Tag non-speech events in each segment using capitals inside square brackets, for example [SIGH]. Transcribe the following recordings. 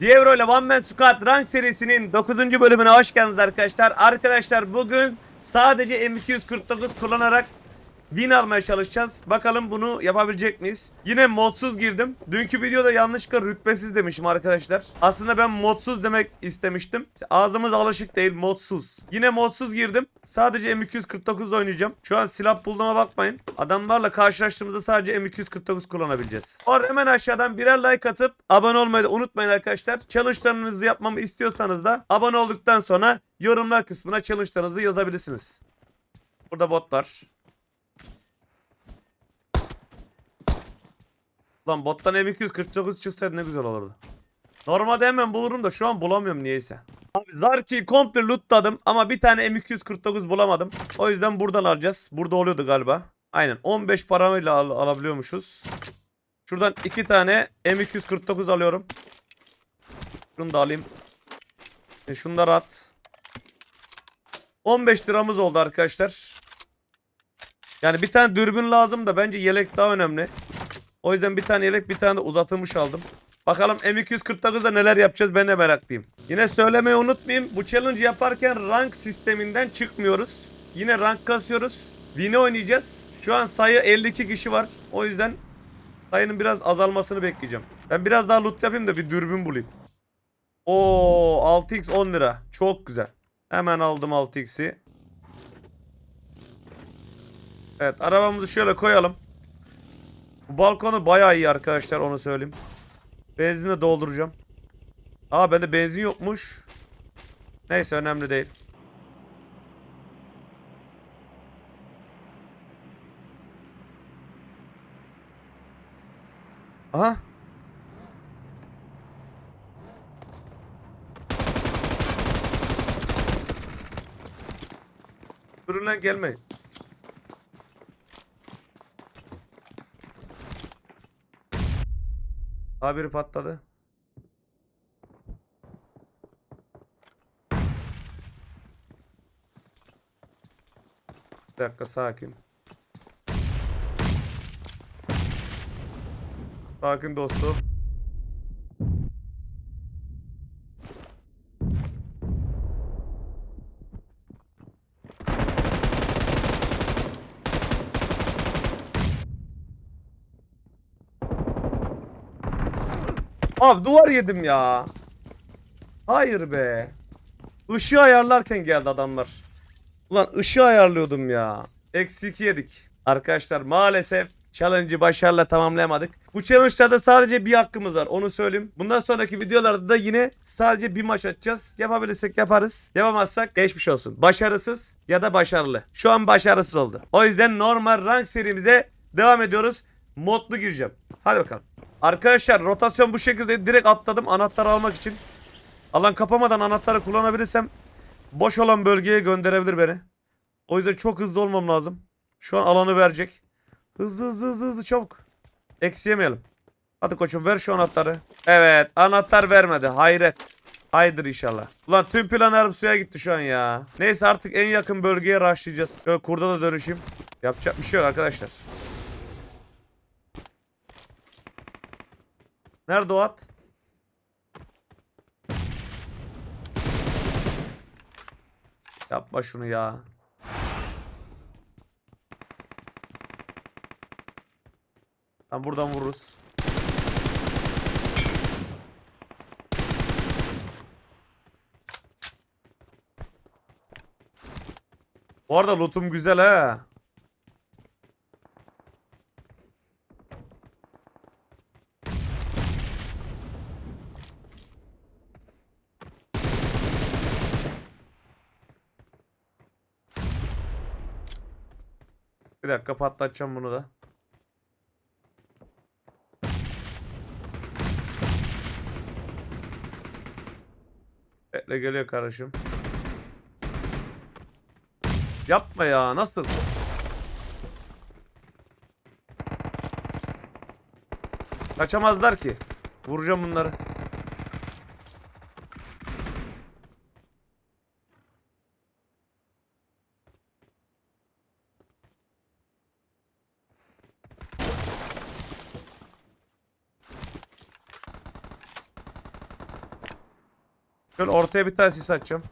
Dievro ile One Man Squad Rank serisinin 9. bölümüne hoş geldiniz arkadaşlar. Arkadaşlar bugün sadece M249 kullanarak win almaya çalışacağız. Bakalım bunu yapabilecek miyiz? Yine modsuz girdim. Dünkü videoda yanlışlıkla rütbesiz demişim arkadaşlar. Aslında ben modsuz demek istemiştim. İşte ağzımız alışık değil modsuz. Yine modsuz girdim. Sadece M249 oynayacağım. Şu an silah bulduğuma bakmayın. Adamlarla karşılaştığımızda sadece M249 kullanabileceğiz. Orada hemen aşağıdan birer like atıp abone olmayı da unutmayın arkadaşlar. Challenge'larınızı yapmamı istiyorsanız da abone olduktan sonra yorumlar kısmına challenge'larınızı yazabilirsiniz. Burada bot var. Lan bottan M249 çıksaydı ne güzel olurdu. Normalde hemen bulurum da şu an bulamıyorum niyeyse. Abi Zarki'yi komple lootladım ama bir tane M249 bulamadım. O yüzden buradan alacağız. Burada oluyordu galiba. Aynen 15 paramıyla al- alabiliyormuşuz. Şuradan iki tane M249 alıyorum. Şunu da alayım. E şunları at. 15 liramız oldu arkadaşlar. Yani bir tane dürbün lazım da bence yelek daha önemli. O yüzden bir tane yelek bir tane de uzatılmış aldım. Bakalım M249'da neler yapacağız ben de meraklıyım. Yine söylemeyi unutmayayım. Bu challenge yaparken rank sisteminden çıkmıyoruz. Yine rank kasıyoruz. Win'i oynayacağız. Şu an sayı 52 kişi var. O yüzden sayının biraz azalmasını bekleyeceğim. Ben biraz daha loot yapayım da bir dürbün bulayım. Oo 6x 10 lira. Çok güzel. Hemen aldım 6x'i. Evet arabamızı şöyle koyalım. Bu balkonu bayağı iyi arkadaşlar onu söyleyeyim. Benzinle dolduracağım. Aa bende benzin yokmuş. Neyse önemli değil. Aha. Durun lan gelmeyin. Daha biri patladı. Bir dakika sakin. Sakin dostum. Abi duvar yedim ya. Hayır be. Işığı ayarlarken geldi adamlar. Ulan ışığı ayarlıyordum ya. Eksi 2 yedik. Arkadaşlar maalesef challenge'ı başarıyla tamamlayamadık. Bu challenge'larda sadece bir hakkımız var onu söyleyeyim. Bundan sonraki videolarda da yine sadece bir maç atacağız. Yapabilirsek yaparız. Yapamazsak geçmiş olsun. Başarısız ya da başarılı. Şu an başarısız oldu. O yüzden normal rank serimize devam ediyoruz. Modlu gireceğim. Hadi bakalım. Arkadaşlar rotasyon bu şekilde direkt atladım anahtarı almak için. Alan kapamadan anahtarı kullanabilirsem boş olan bölgeye gönderebilir beni. O yüzden çok hızlı olmam lazım. Şu an alanı verecek. Hızlı hızlı hızlı hızlı çabuk. Eksiyemeyelim. Hadi koçum ver şu anahtarı. Evet anahtar vermedi. Hayret. Haydır inşallah. Ulan tüm planlarım suya gitti şu an ya. Neyse artık en yakın bölgeye rushlayacağız. Şöyle kurda da dönüşeyim. Yapacak bir şey yok arkadaşlar. Nerede o at? Yapma şunu ya. Tam buradan vururuz. Bu arada lootum güzel ha. Dakika patlatacağım bunu da. Bekle geliyor kardeşim. Yapma ya nasıl? Kaçamazlar ki. Vuracağım bunları. Şöyle ortaya bir tane sis atacağım.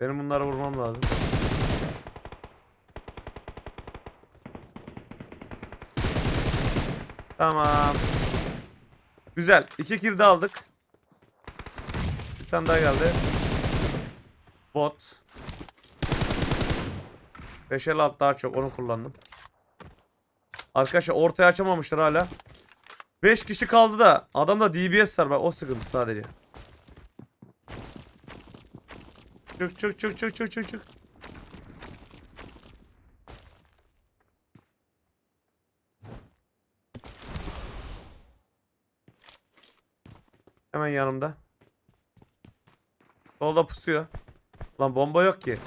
Benim bunları vurmam lazım. Tamam. Güzel. İki kill aldık. Bir tane daha geldi. Bot. 5 alt daha çok onu kullandım. Arkadaşlar ortaya açamamışlar hala. 5 kişi kaldı da adamda DBS var bak o sıkıntı sadece. Çık çık çık çık çık çık çık. Hemen yanımda. Solda pusuyor. Lan bomba yok ki.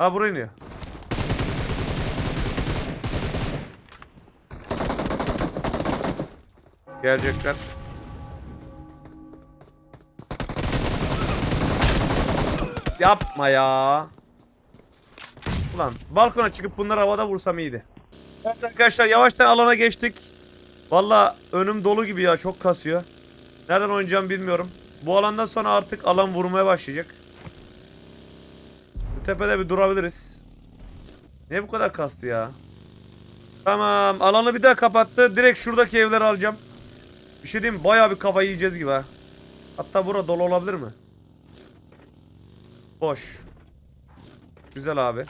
Ha buraya iniyor. Gelecekler. Yapma ya. Ulan balkona çıkıp bunları havada vursam iyiydi. Evet arkadaşlar yavaştan alana geçtik. Valla önüm dolu gibi ya çok kasıyor. Nereden oynayacağım bilmiyorum. Bu alandan sonra artık alan vurmaya başlayacak. Bu tepede bir durabiliriz. Niye bu kadar kastı ya? Tamam alanı bir daha kapattı. Direkt şuradaki evleri alacağım. Bir şey diyeyim mi? Bayağı bir kafa yiyeceğiz gibi ha. Hatta bura dolu olabilir mi? Boş. Güzel abi.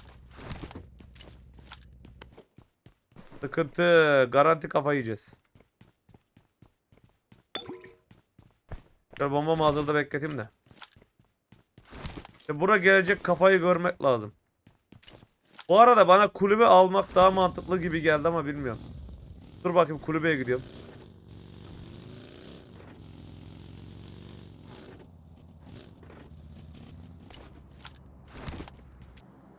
Sıkıntı. Garanti kafa yiyeceğiz. Şöyle bombamı hazırda bekleteyim de. İşte bura gelecek kafayı görmek lazım. Bu arada bana kulübe almak daha mantıklı gibi geldi ama bilmiyorum. Dur bakayım kulübeye gidiyorum.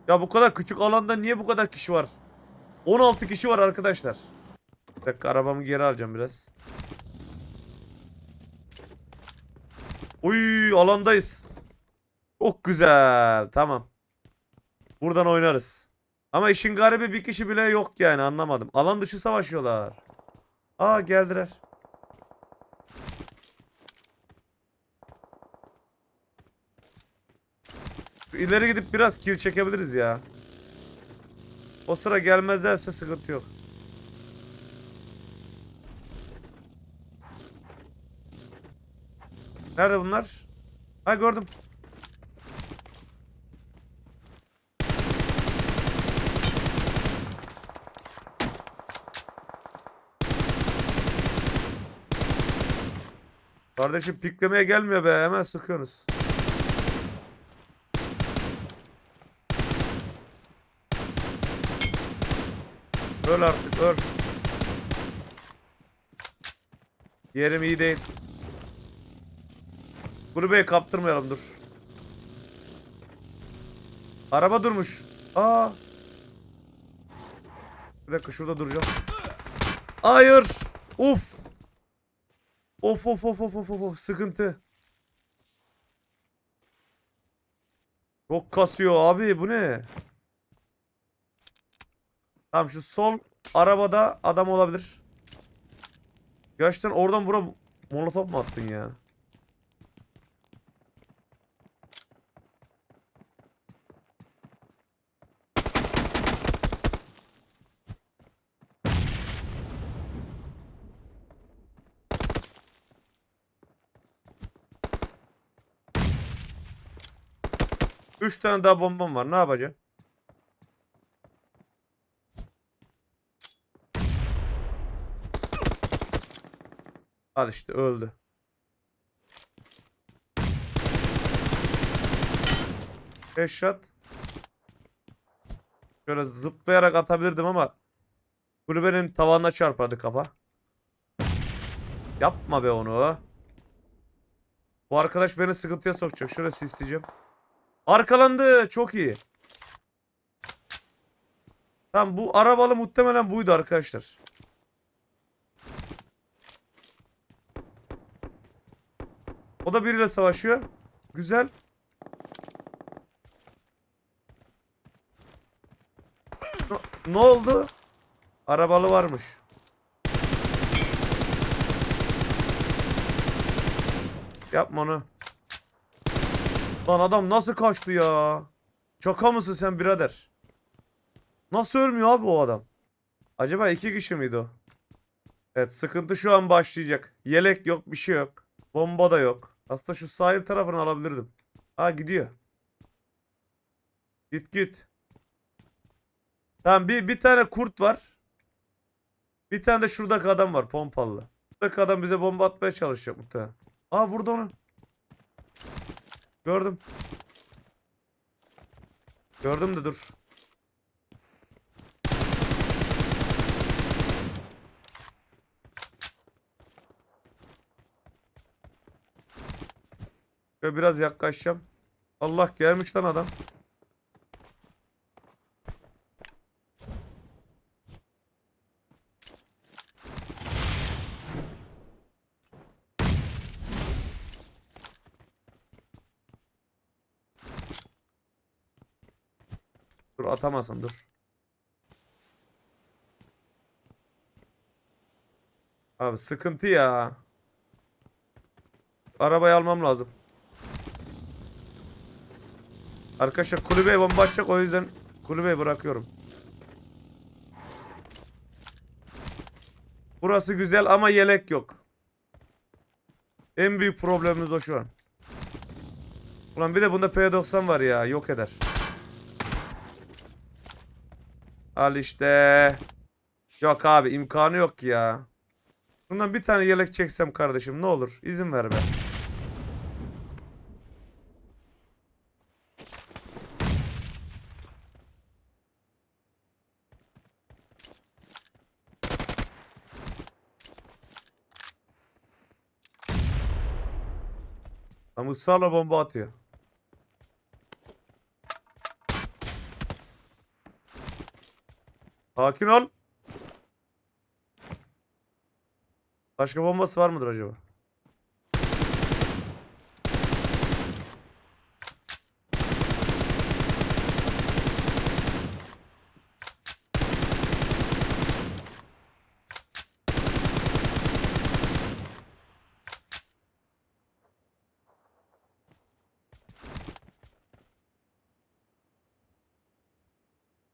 Ya bu kadar küçük alanda niye bu kadar kişi var? 16 kişi var arkadaşlar. Bir dakika arabamı geri alacağım biraz. Uy alandayız. Çok güzel. Tamam. Buradan oynarız. Ama işin garibi bir kişi bile yok yani anlamadım. Alan dışı savaşıyorlar. Aa geldiler. İleri gidip biraz kill çekebiliriz ya. O sıra gelmezlerse sıkıntı yok. Nerede bunlar? Ha gördüm. Kardeşim piklemeye gelmiyor be hemen sıkıyorsunuz. Öl artık öl. Yerim iyi değil. Kulübeyi kaptırmayalım dur. Araba durmuş. Aa. Bir dakika şurada duracağım. Hayır. Uf. Of of of of of of, sıkıntı. Çok kasıyor abi bu ne? Tamam şu sol arabada adam olabilir. Gerçekten oradan bura molotof mu attın ya? Üç tane daha bombam var. Ne yapacağım? Al işte öldü. Headshot. Şöyle zıplayarak atabilirdim ama kulübenin tavanına çarpardı kafa. Yapma be onu. Bu arkadaş beni sıkıntıya sokacak. Şöyle sisleyeceğim. Arkalandı. Çok iyi. Tamam bu arabalı muhtemelen buydu arkadaşlar. O da biriyle savaşıyor. Güzel. Ne oldu? Arabalı varmış. Yapma onu. Lan adam nasıl kaçtı ya? Şaka mısın sen birader? Nasıl ölmüyor abi o adam? Acaba iki kişi miydi o? Evet sıkıntı şu an başlayacak. Yelek yok bir şey yok. Bomba da yok. Aslında şu sahil tarafını alabilirdim. Ha gidiyor. Git git. Tamam bir, bir tane kurt var. Bir tane de şuradaki adam var pompalı. Şuradaki adam bize bomba atmaya çalışacak muhtemelen. Aa vurdu onu. Gördüm. Gördüm de dur. Şöyle biraz yaklaşacağım. Allah gelmiş lan adam. Atamasın dur. Abi sıkıntı ya. Arabayı almam lazım. Arkadaşlar kulübeye bomba atacak o yüzden kulübeyi bırakıyorum. Burası güzel ama yelek yok. En büyük problemimiz o şu an. Ulan bir de bunda P90 var ya yok eder. Al işte. Yok abi imkanı yok ya. Bundan bir tane yelek çeksem kardeşim ne olur izin ver be. Ama ısrarla bomba atıyor. Sakin ol. Başka bombası var mıdır acaba?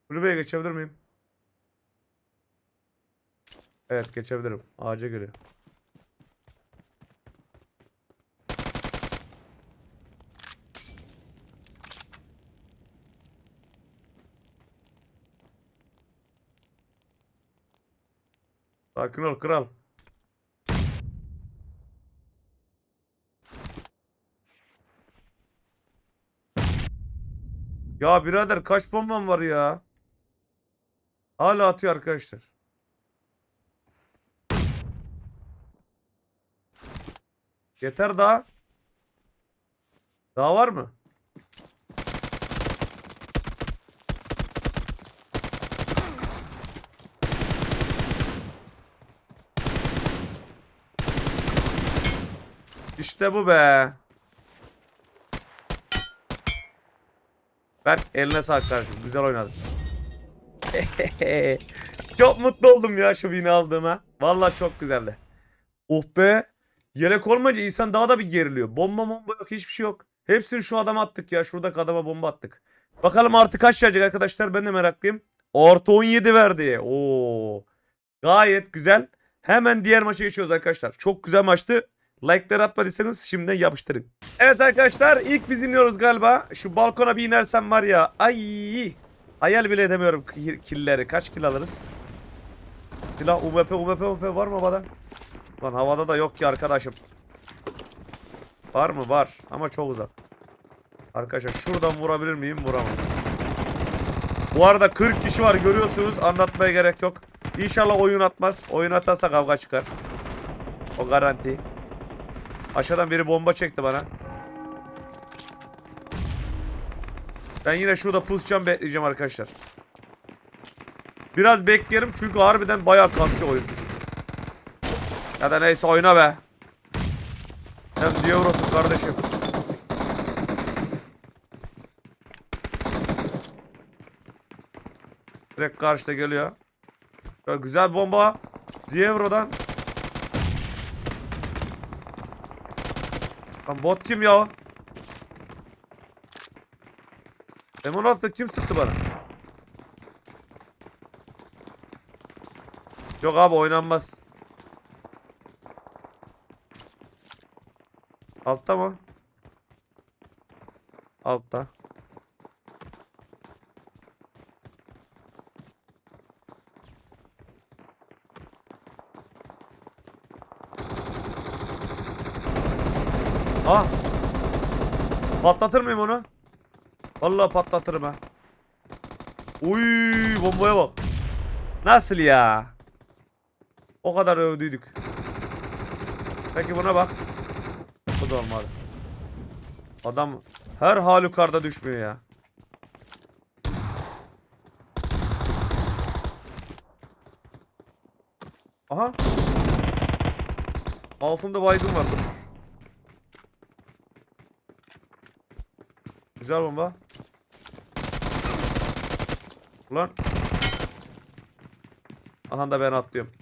Kulübeye geçebilir miyim? Evet geçebilirim. Ağaca giriyor. Sakin ol kral. Ya birader kaç bombam var ya? Hala atıyor arkadaşlar. Yeter daha. Daha var mı? İşte bu be. Berk eline sağlık kardeşim. Güzel oynadın. [LAUGHS] çok mutlu oldum ya şu bini aldığıma. Vallahi çok güzeldi. Oh be. Yelek olmayınca insan daha da bir geriliyor. Bomba bomba yok hiçbir şey yok. Hepsini şu adama attık ya. Şuradaki adama bomba attık. Bakalım artık kaç gelecek arkadaşlar ben de meraklıyım. Artı 17 verdi. Oo. Gayet güzel. Hemen diğer maça geçiyoruz arkadaşlar. Çok güzel maçtı. Like'ları atmadıysanız şimdiden yapıştırın. Evet arkadaşlar ilk biz iniyoruz galiba. Şu balkona bir inersem var ya. Ay. Hayal bile edemiyorum ki- killeri. Kaç kill alırız? Silah UMP UMP UMP var mı havada? Lan havada da yok ki arkadaşım. Var mı? Var. Ama çok uzak. Arkadaşlar şuradan vurabilir miyim? Vuramam. Bu arada 40 kişi var görüyorsunuz. Anlatmaya gerek yok. İnşallah oyun atmaz. Oyun atarsa kavga çıkar. O garanti. Aşağıdan biri bomba çekti bana. Ben yine şurada pusacağım bekleyeceğim arkadaşlar. Biraz beklerim çünkü harbiden bayağı kasıyor oyun. Ya da neyse oyna be. Sen diye vurursun kardeşim. Direkt karşıda geliyor. Şöyle güzel bomba. Dievro'dan. Lan bot kim ya? M16'da kim sıktı bana? Yok abi oynanmaz. Altta mı? Altta. Ah. Patlatır mıyım onu? Vallahi patlatırım ha. Uy bombaya bak. Nasıl ya? O kadar övdüydük. Peki buna bak. Bu da olmadı. Adam her halükarda düşmüyor ya. Aha. Altımda baygın var. Güzel bomba. Ulan. Aha da ben atlıyorum.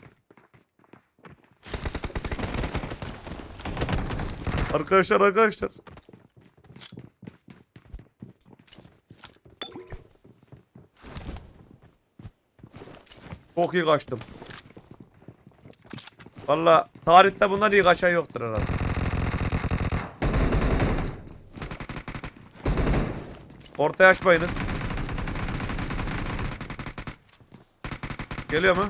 Arkadaşlar arkadaşlar. Çok iyi kaçtım. Valla tarihte bundan iyi kaçan yoktur herhalde. Ortaya açmayınız. Geliyor mu?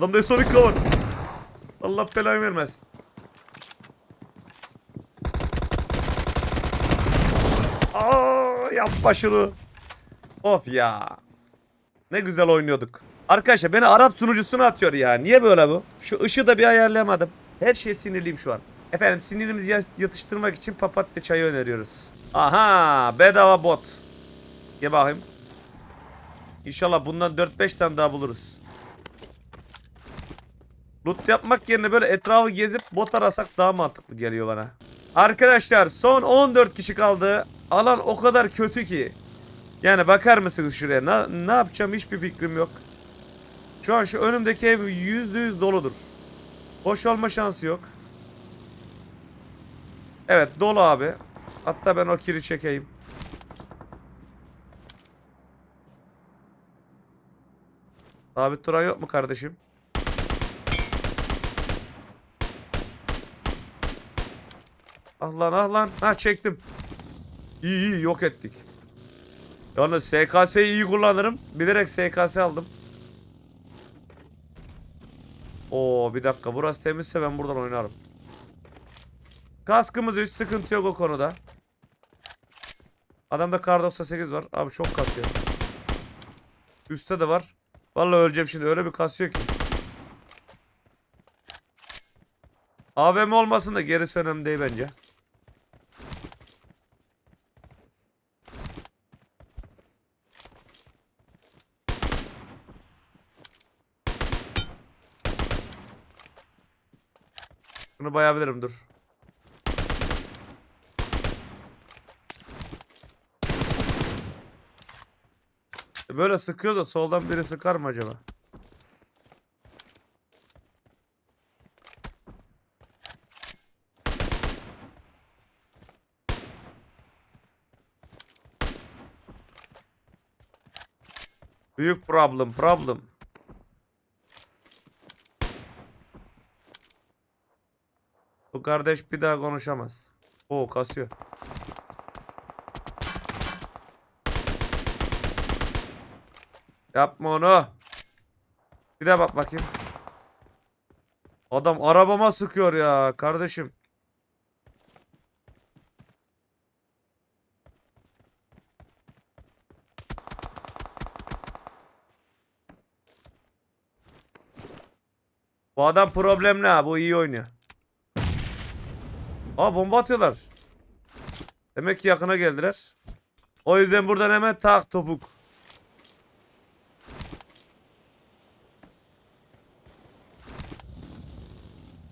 Adamda Sonic var. Allah belayı vermesin. Aa, yapma şunu. Of ya. Ne güzel oynuyorduk. Arkadaşlar beni Arap sunucusuna atıyor ya. Niye böyle bu? Şu ışığı da bir ayarlayamadım. Her şeye sinirliyim şu an. Efendim sinirimizi ya- yatıştırmak için papatya çayı öneriyoruz. Aha bedava bot. Gel bakayım. İnşallah bundan 4-5 tane daha buluruz. Loot yapmak yerine böyle etrafı gezip bot arasak daha mantıklı geliyor bana. Arkadaşlar son 14 kişi kaldı. Alan o kadar kötü ki. Yani bakar mısınız şuraya? Ne, ne yapacağım hiçbir fikrim yok. Şu an şu önümdeki ev %100 doludur. Boş olma şansı yok. Evet dolu abi. Hatta ben o kiri çekeyim. Sabit duran yok mu kardeşim? Ah lan ah lan. Ha çektim. İyi iyi yok ettik. Yalnız SKS'yi iyi kullanırım. Bilerek SKS aldım. Oo bir dakika burası temizse ben buradan oynarım. Kaskımız hiç sıkıntı yok o konuda. Adamda kar 98 var. Abi çok kasıyor. Üstte de var. Vallahi öleceğim şimdi öyle bir kasıyor ki. AVM olmasın da gerisi önemli değil bence. Bunu bayabilirim dur. E Böyle sıkıyor da soldan biri sıkar mı acaba? Büyük problem, problem. Kardeş bir daha konuşamaz. Oo kasıyor. Yapma onu. Bir daha bak bakayım. Adam arabama sıkıyor ya kardeşim. Bu adam problemli ha. Bu iyi oynuyor. Aa bomba atıyorlar. Demek ki yakına geldiler. O yüzden buradan hemen tak topuk.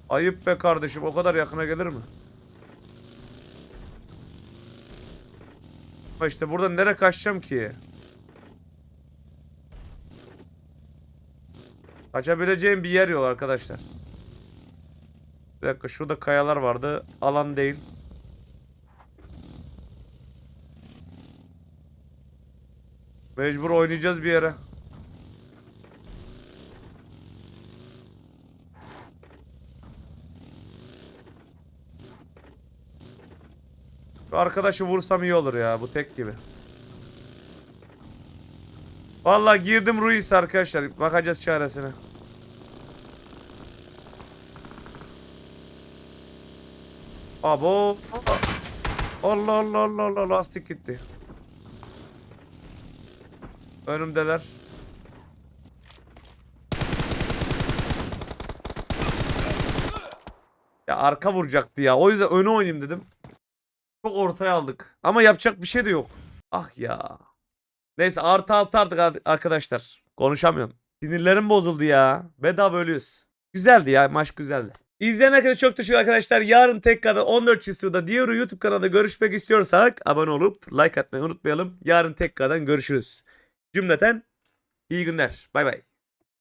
Ayıp be kardeşim o kadar yakına gelir mi? Ama işte burada nereye kaçacağım ki? Kaçabileceğim bir yer yok arkadaşlar. Bir dakika şurada kayalar vardı. Alan değil. Mecbur oynayacağız bir yere. Şu arkadaşı vursam iyi olur ya. Bu tek gibi. Vallahi girdim Ruiz arkadaşlar. Bakacağız çaresine. Abo. Allah Allah Allah Allah lastik gitti. Önümdeler. Ya arka vuracaktı ya. O yüzden öne oynayayım dedim. Çok ortaya aldık. Ama yapacak bir şey de yok. Ah ya. Neyse artı altı artık ar- arkadaşlar. Konuşamıyorum. Sinirlerim bozuldu ya. Bedava ölüyoruz. Güzeldi ya maç güzeldi. İzleyen herkese çok teşekkür arkadaşlar. Yarın tekrardan 14 Yılda diğer YouTube kanalında görüşmek istiyorsak abone olup like atmayı unutmayalım. Yarın tekrardan görüşürüz. Cümleten iyi günler. Bay bay.